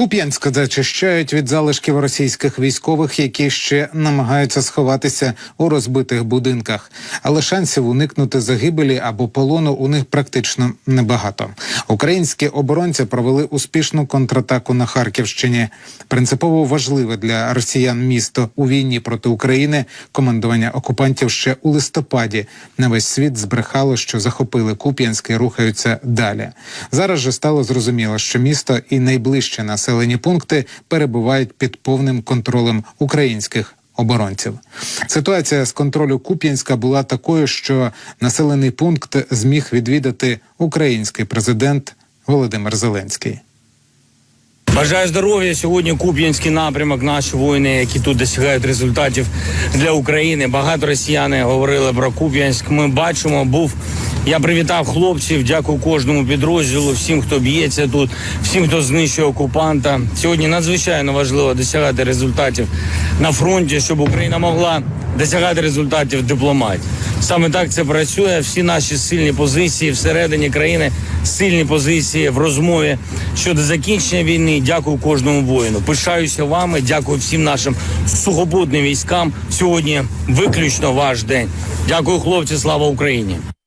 Куп'янськ зачищають від залишків російських військових, які ще намагаються сховатися у розбитих будинках. Але шансів уникнути загибелі або полону у них практично небагато. Українські оборонці провели успішну контратаку на Харківщині. Принципово важливе для росіян місто у війні проти України. Командування окупантів ще у листопаді на весь світ збрехало, що захопили Куп'янськ і рухаються далі. Зараз же стало зрозуміло, що місто і найближче населені пункти перебувають під повним контролем українських. Оборонців ситуація з контролю Куп'янська була такою, що населений пункт зміг відвідати український президент Володимир Зеленський. Бажаю здоров'я. Сьогодні Куп'янський напрямок. Наші воїни, які тут досягають результатів для України. Багато росіяни говорили про Куп'янськ. Ми бачимо, був. Я привітав хлопців. Дякую кожному підрозділу, всім, хто б'ється тут, всім, хто знищує окупанта. Сьогодні надзвичайно важливо досягати результатів на фронті, щоб Україна могла досягати результатів дипломатії. Саме так це працює. Всі наші сильні позиції всередині країни, сильні позиції в розмові щодо закінчення війни. Дякую кожному воїну. Пишаюся вами. Дякую всім нашим сухопутним військам. Сьогодні виключно ваш день. Дякую, хлопці. Слава Україні.